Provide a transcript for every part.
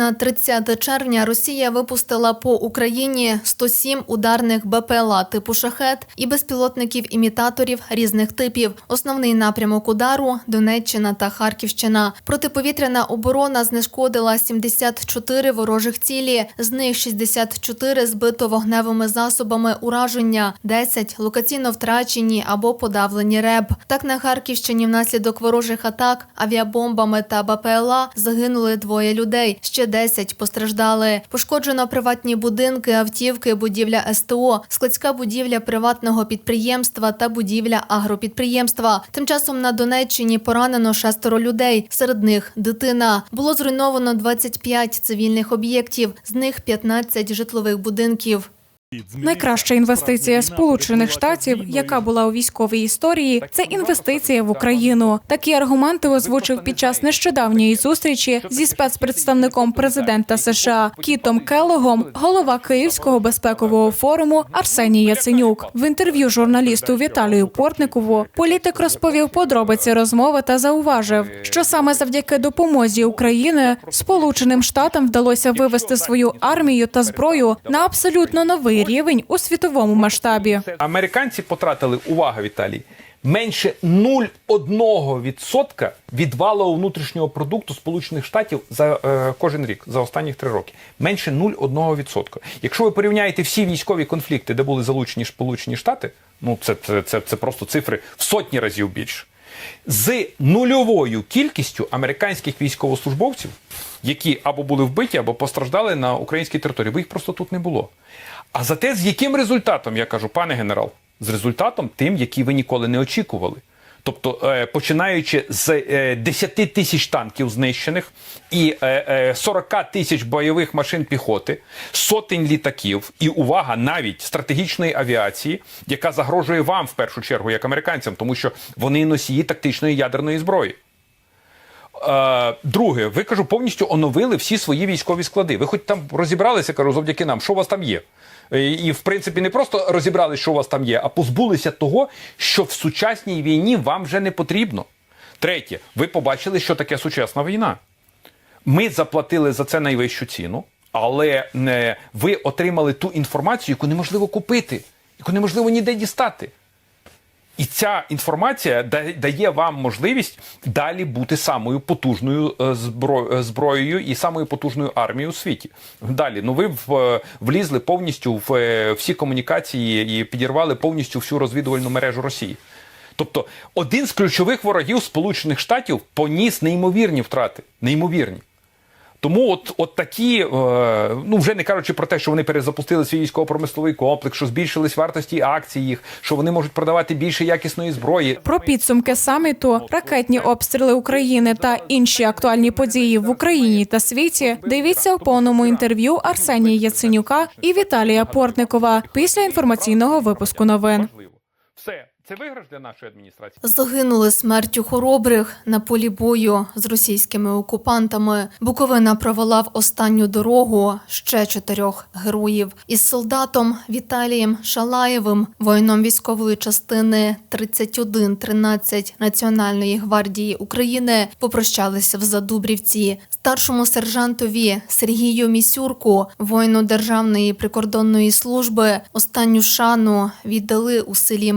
На 30 червня Росія випустила по Україні 107 ударних БПЛА типу шахет і безпілотників-імітаторів різних типів. Основний напрямок удару Донеччина та Харківщина. Протиповітряна оборона знешкодила 74 ворожих цілі, з них 64 збито вогневими засобами ураження, 10 локаційно втрачені або подавлені РЕБ. Так на Харківщині внаслідок ворожих атак авіабомбами та БПЛА загинули двоє людей. Ще 10 постраждали. Пошкоджено приватні будинки, автівки, будівля СТО, складська будівля приватного підприємства та будівля агропідприємства. Тим часом на Донеччині поранено шестеро людей. Серед них дитина. Було зруйновано 25 цивільних об'єктів, з них 15 житлових будинків. Найкраща інвестиція Сполучених Штатів, яка була у військовій історії, це інвестиція в Україну. Такі аргументи озвучив під час нещодавньої зустрічі зі спецпредставником президента США Кітом Келлогом, голова Київського безпекового форуму Арсеній Яценюк. В інтерв'ю журналісту Віталію Портникову політик розповів подробиці розмови та зауважив, що саме завдяки допомозі України Сполученим Штатам вдалося вивести свою армію та зброю на абсолютно новий рівень у світовому масштабі. Американці потратили увага Віталій. Менше 0,1% від валового внутрішнього продукту Сполучених Штатів за е, кожен рік за останні три роки. Менше 0,1%. Якщо ви порівняєте всі військові конфлікти, де були залучені Сполучені Штати, ну це, це, це, це просто цифри в сотні разів більше. З нульовою кількістю американських військовослужбовців, які або були вбиті, або постраждали на українській території, бо їх просто тут не було. А зате з яким результатом, я кажу, пане генерал, з результатом тим, який ви ніколи не очікували. Тобто, е, починаючи з е, 10 тисяч танків знищених і е, е, 40 тисяч бойових машин піхоти, сотень літаків, і увага навіть стратегічної авіації, яка загрожує вам в першу чергу, як американцям, тому що вони носії тактичної ядерної зброї. Е, Друге, ви кажу, повністю оновили всі свої військові склади. Ви хоч там розібралися, кажу, завдяки нам, що у вас там є. Е, І, в принципі, не просто розібрали, що у вас там є, а позбулися того, що в сучасній війні вам вже не потрібно. Третє, ви побачили, що таке сучасна війна. Ми заплатили за це найвищу ціну, але е, ви отримали ту інформацію, яку неможливо купити, яку неможливо ніде дістати. І ця інформація да- дає вам можливість далі бути самою потужною е, е, зброєю і самою потужною армією у світі. Далі, ну ви влізли повністю в е, всі комунікації і підірвали повністю всю розвідувальну мережу Росії. Тобто, один з ключових ворогів Сполучених Штатів поніс неймовірні втрати. Неймовірні. Тому от, от такі, е, ну вже не кажучи про те, що вони перезапустили свій військово-промисловий комплекс, що збільшились вартості акцій їх, що вони можуть продавати більше якісної зброї. Про підсумки саміту, ракетні обстріли України та інші актуальні події в Україні та світі. Дивіться у повному інтерв'ю Арсенія Яценюка і Віталія Портникова після інформаційного випуску новин. Все, це виграш для нашої адміністрації. Загинули смертю хоробрих на полі бою з російськими окупантами. Буковина провела в останню дорогу ще чотирьох героїв із солдатом Віталієм Шалаєвим, воїном військової частини 3113 Національної гвардії України, попрощалися в Задубрівці. Старшому сержантові Сергію Місюрку, воїну Державної прикордонної служби, останню шану віддали у селі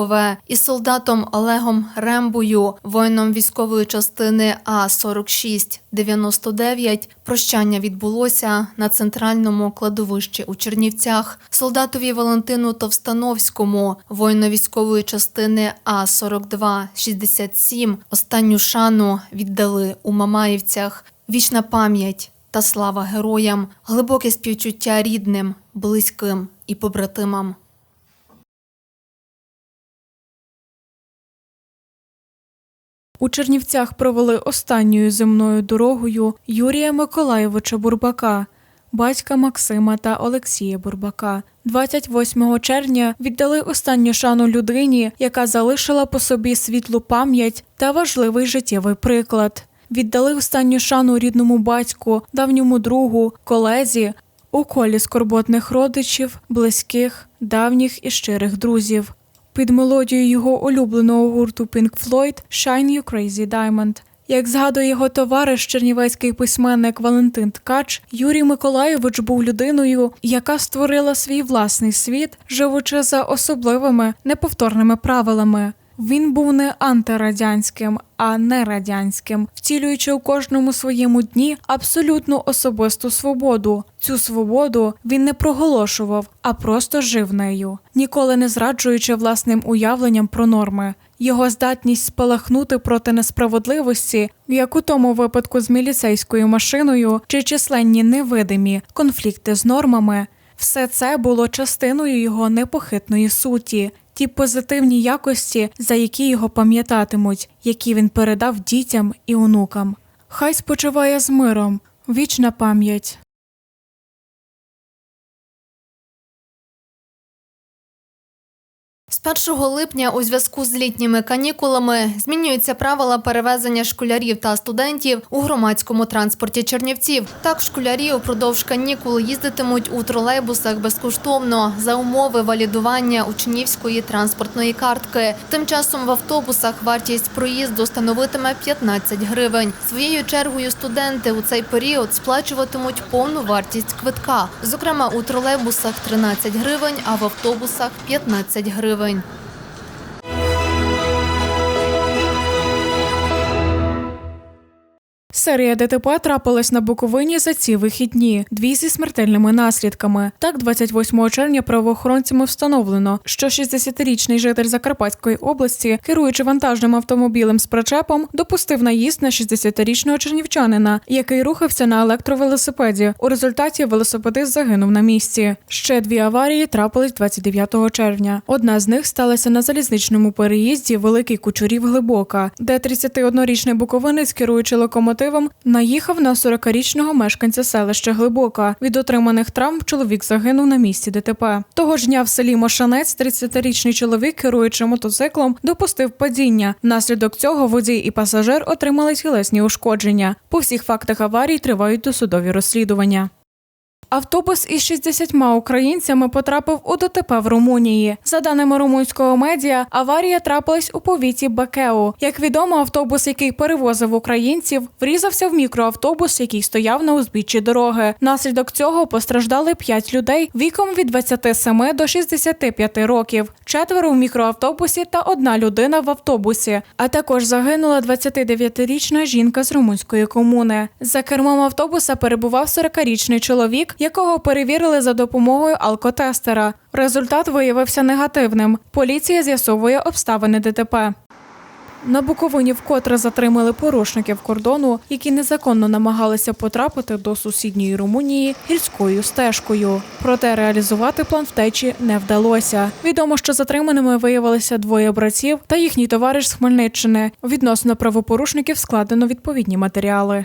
Михалкове із солдатом Олегом Рембою, воїном військової частини А 4699 Прощання відбулося на центральному кладовищі у Чернівцях. Солдатові Валентину Товстановському, воїну військової частини А 4267 Останню шану віддали у Мамаївцях. Вічна пам'ять та слава героям, глибоке співчуття рідним, близьким і побратимам. У Чернівцях провели останньою земною дорогою Юрія Миколайовича Бурбака, батька Максима та Олексія Бурбака. 28 червня віддали останню шану людині, яка залишила по собі світлу пам'ять та важливий життєвий приклад. Віддали останню шану рідному батьку, давньому другу, колезі, у колі скорботних родичів, близьких, давніх і щирих друзів. Під мелодію його улюбленого гурту Pink Floyd «Shine You Crazy Diamond», Як згадує його товариш, чернівецький письменник Валентин Ткач, Юрій Миколайович був людиною, яка створила свій власний світ, живучи за особливими неповторними правилами. Він був не антирадянським, а не радянським, втілюючи у кожному своєму дні абсолютну особисту свободу. Цю свободу він не проголошував, а просто жив нею, ніколи не зраджуючи власним уявленням про норми. Його здатність спалахнути проти несправедливості, як у тому випадку з міліцейською машиною, чи численні невидимі конфлікти з нормами, все це було частиною його непохитної суті, ті позитивні якості, за які його пам'ятатимуть, які він передав дітям і онукам. Хай спочиває з миром, вічна пам'ять. З 1 липня у зв'язку з літніми канікулами змінюються правила перевезення школярів та студентів у громадському транспорті Чернівців. Так, школярі упродовж канікул їздитимуть у тролейбусах безкоштовно за умови валідування учнівської транспортної картки. Тим часом в автобусах вартість проїзду становитиме 15 гривень. Своєю чергою студенти у цей період сплачуватимуть повну вартість квитка. Зокрема, у тролейбусах 13 гривень, а в автобусах 15 гривень. going. Серія ДТП трапилась на Буковині за ці вихідні, дві зі смертельними наслідками. Так, 28 червня правоохоронцями встановлено, що 60-річний житель Закарпатської області, керуючи вантажним автомобілем з причепом, допустив наїзд на 60-річного чернівчанина, який рухався на електровелосипеді. У результаті велосипедист загинув на місці. Ще дві аварії трапились 29 червня. Одна з них сталася на залізничному переїзді Великий Кучурів Глибока, де 31-річний буковинець, керуючи локомотивом, наїхав на 40-річного мешканця селища Глибока. Від отриманих травм чоловік загинув на місці ДТП. Того ж дня в селі Мошанець 30-річний чоловік, керуючи мотоциклом, допустив падіння. Внаслідок цього водій і пасажир отримали тілесні ушкодження. По всіх фактах аварій тривають досудові розслідування. Автобус із 60 українцями потрапив у ДТП в Румунії. За даними румунського медіа, аварія трапилась у повіті Бекеу. Як відомо, автобус, який перевозив українців, врізався в мікроавтобус, який стояв на узбіччі дороги. Наслідок цього постраждали 5 людей віком від 27 до 65 років, четверо в мікроавтобусі та одна людина в автобусі. А також загинула 29-річна жінка з румунської комуни. За кермом автобуса перебував 40-річний чоловік, якого перевірили за допомогою алкотестера. Результат виявився негативним. Поліція з'ясовує обставини ДТП. На Буковині вкотре затримали порушників кордону, які незаконно намагалися потрапити до сусідньої Румунії гірською стежкою. Проте реалізувати план втечі не вдалося. Відомо, що затриманими виявилися двоє братів та їхній товариш з Хмельниччини. Відносно правопорушників складено відповідні матеріали.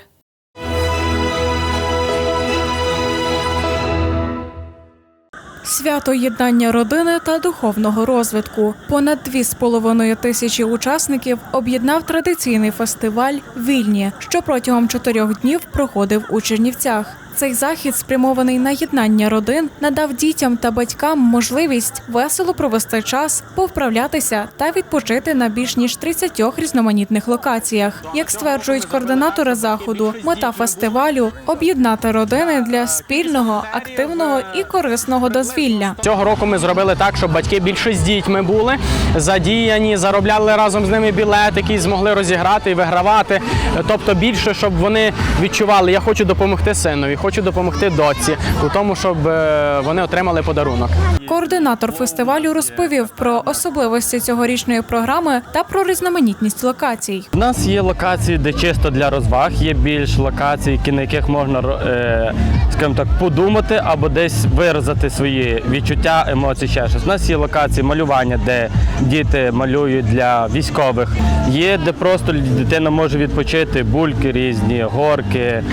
Свято єднання родини та духовного розвитку. Понад дві з половиною тисячі учасників об'єднав традиційний фестиваль Вільні, що протягом чотирьох днів проходив у Чернівцях. Цей захід, спрямований на єднання родин, надав дітям та батькам можливість весело провести час, повправлятися та відпочити на більш ніж 30 різноманітних локаціях. Як стверджують координатори заходу, мета фестивалю об'єднати родини для спільного, активного і корисного дозвілля. Цього року ми зробили так, щоб батьки більше з дітьми були задіяні, заробляли разом з ними білетики, і змогли розіграти і вигравати. Тобто більше, щоб вони відчували, я хочу допомогти синові, хочу допомогти доці, у тому, щоб е, вони отримали подарунок. Координатор фестивалю розповів про особливості цьогорічної програми та про різноманітність локацій. У нас є локації, де чисто для розваг, є більш локацій, на яких можна е, скажімо так, подумати або десь виразити свої відчуття, емоції, ще щось. У нас є локації малювання, де діти малюють для військових. Є де просто дитина може відпочити, бульки різні, горки.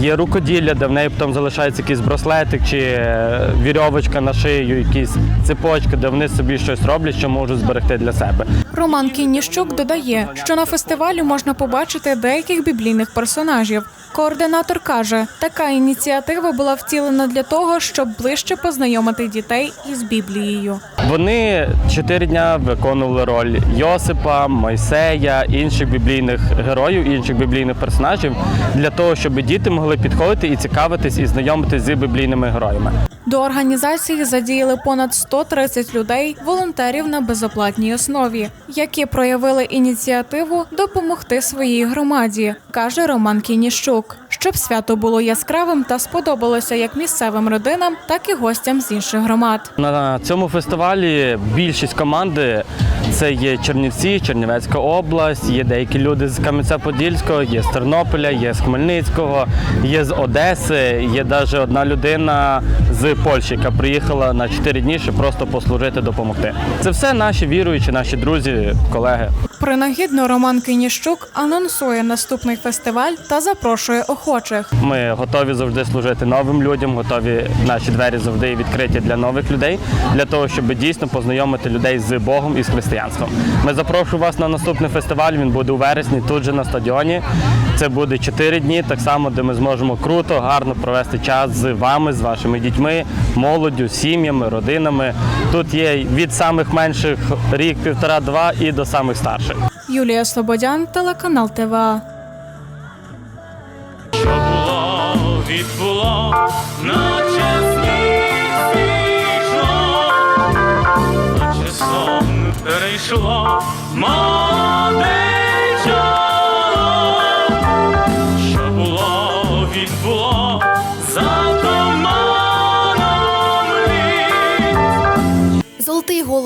Є рукоділля, де в неї потім залишається якийсь браслетик чи е, вірьовочка на шию, якісь цепочки, де вони собі щось роблять, що можуть зберегти для себе. Роман Кінніщук додає, що на фестивалі можна побачити деяких біблійних персонажів. Координатор каже, така ініціатива була втілена для того, щоб ближче познайомити дітей із Біблією. Вони чотири дня виконували роль Йосипа, Мойсея, інших біблійних героїв, інших біблійних персонажів для того, щоб діти могли підходити і цікавитись і знайомитись з біблійними героями. До організації задіяли понад 130 людей, волонтерів на безоплатній основі, які проявили ініціативу допомогти своїй громаді, каже Роман Кініщук. Щоб свято було яскравим та сподобалося як місцевим родинам, так і гостям з інших громад. На цьому фестивалі більшість команди це є Чернівці, Чернівецька область, є деякі люди з Кам'янця-Подільського, є з Тернополя, є з Хмельницького, є з Одеси, є навіть одна людина з Польщі, яка приїхала на 4 дні, щоб просто послужити, допомогти. Це все наші віруючі, наші друзі, колеги. Принагідно Роман Кініщук анонсує наступний фестиваль та запрошує охочих. Ми готові завжди служити новим людям, готові наші двері завжди відкриті для нових людей, для того, щоб дійсно познайомити людей з Богом і з християнством. Ми запрошуємо вас на наступний фестиваль. Він буде у вересні, тут же на стадіоні. Це буде 4 дні, так само, де ми зможемо круто, гарно провести час з вами, з вашими дітьми, молоддю, сім'ями, родинами. Тут є від самих менших рік, півтора-два і до самих старших. Юлія Слободян, телеканал ТВА. Що було, відбуло, наче сніг наче сон перейшло, молоде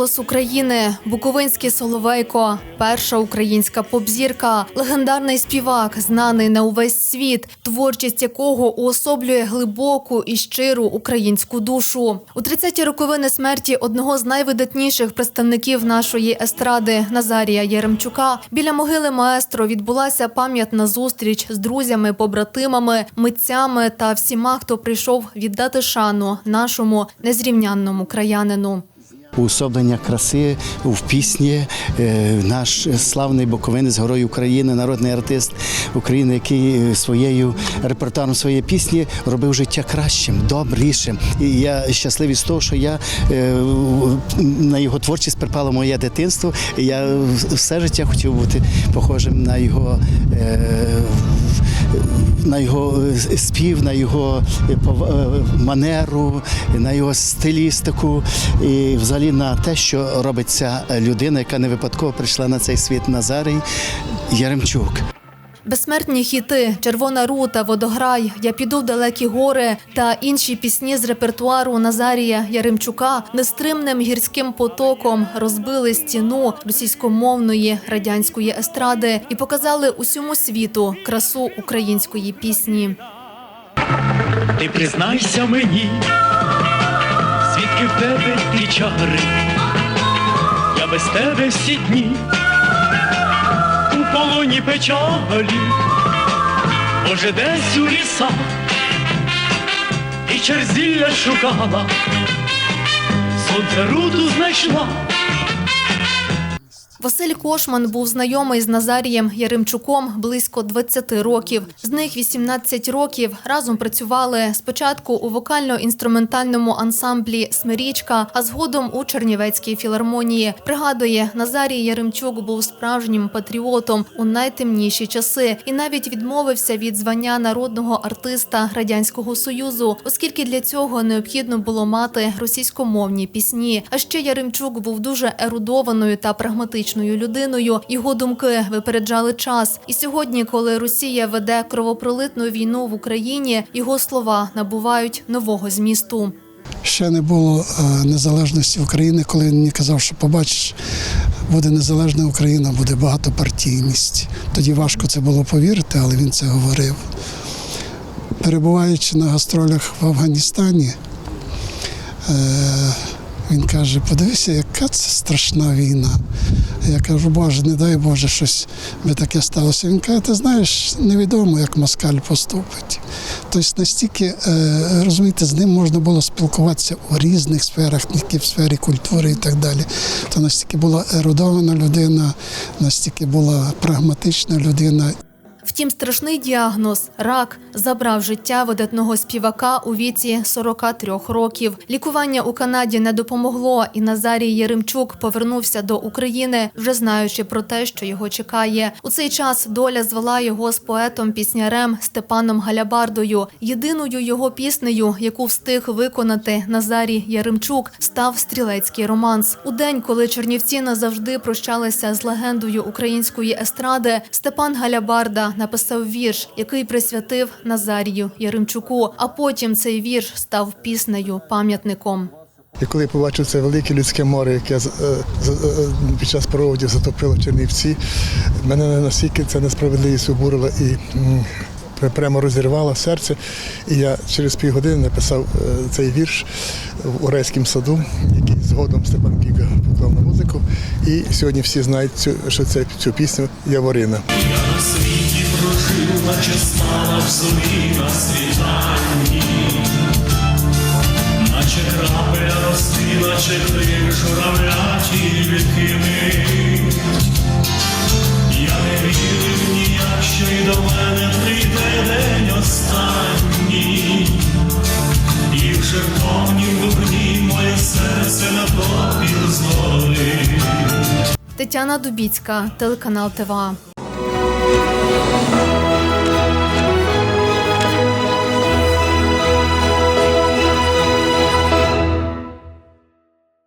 голос України, Буковинський Соловейко, перша українська попзірка, легендарний співак, знаний на увесь світ, творчість якого уособлює глибоку і щиру українську душу. У 30-ті роковини смерті одного з найвидатніших представників нашої естради Назарія Єремчука біля могили маестро відбулася пам'ятна зустріч з друзями, побратимами, митцями та всіма, хто прийшов віддати шану нашому незрівнянному краянину. Уособлення краси в пісні. Е, Наш славний Буковинець, Герой України, народний артист України, який е, своєю репертуаром своєї пісні робив життя кращим, добрішим. І я щасливий з того, що я е, на його творчість припало моє дитинство. Я все життя хотів бути похожим на його. На його е, спів, на його е, е, манеру, на його стилістику і взагалі на те, що робить ця людина, яка не випадково прийшла на цей світ Назарій Яремчук. Безсмертні хіти, Червона рута, Водограй, Я піду в далекі гори та інші пісні з репертуару Назарія Яремчука нестримним гірським потоком розбили стіну російськомовної радянської естради і показали усьому світу красу української пісні. Ти признайся мені, звідки в тебе ті чари, я без тебе всі дні у полоні печалі, може десь у лісах і черзілля шукала, сонце руту знайшла. Василь Кошман був знайомий з Назарієм Яремчуком близько 20 років. З них 18 років разом працювали спочатку у вокально-інструментальному ансамблі Смирічка, а згодом у Чернівецькій філармонії. Пригадує, Назарій Яремчук був справжнім патріотом у найтемніші часи і навіть відмовився від звання народного артиста радянського союзу, оскільки для цього необхідно було мати російськомовні пісні. А ще Яремчук був дуже ерудованою та прагматичною людиною. Його думки випереджали час. І сьогодні, коли Росія веде кровопролитну війну в Україні, його слова набувають нового змісту. ще не було е, незалежності України, коли він мені казав, що побачиш, буде незалежна Україна, буде багатопартійність. Тоді важко це було повірити, але він це говорив. Перебуваючи на гастролях в Афганістані, е, Він каже: подивися, яка це страшна війна. Я кажу, Боже, не дай Боже, щось би таке сталося. Він каже, ти знаєш, невідомо, як москаль поступить. Тобто настільки, е, розумієте, з ним можна було спілкуватися у різних сферах, не тільки в сфері культури і так далі. То настільки була ерудована людина, настільки була прагматична людина. Втім, страшний діагноз рак забрав життя видатного співака у віці 43 років. Лікування у Канаді не допомогло, і Назарій Єремчук повернувся до України, вже знаючи про те, що його чекає. У цей час доля звела його з поетом-піснярем Степаном Галябардою. Єдиною його піснею, яку встиг виконати Назарій Яремчук, став стрілецький романс. У день, коли Чернівці назавжди прощалися з легендою української естради, Степан Галябарда написав вірш, який присвятив Назарію Яремчуку. А потім цей вірш став піснею, пам'ятником. І коли я побачив це велике людське море, яке е, з- е, під час проводів затопило Чернівці, мене настільки це несправедливість обурила і прямо розірвала серце. І я через півгодини написав е, цей вірш в Урейському саду, який згодом Степан Біга поклав на музику. І сьогодні всі знають, цю, що це цю пісню Яворина. Я на світі прожив, наче спала в собі на світанні. Наче крапля рости, наче крик журавляті вікими. Я не вірив ніяк, що й до мене день останній, і в червоні вогні моє серце на попіл зволі. Тетяна Дубіцька, телеканал ТВА.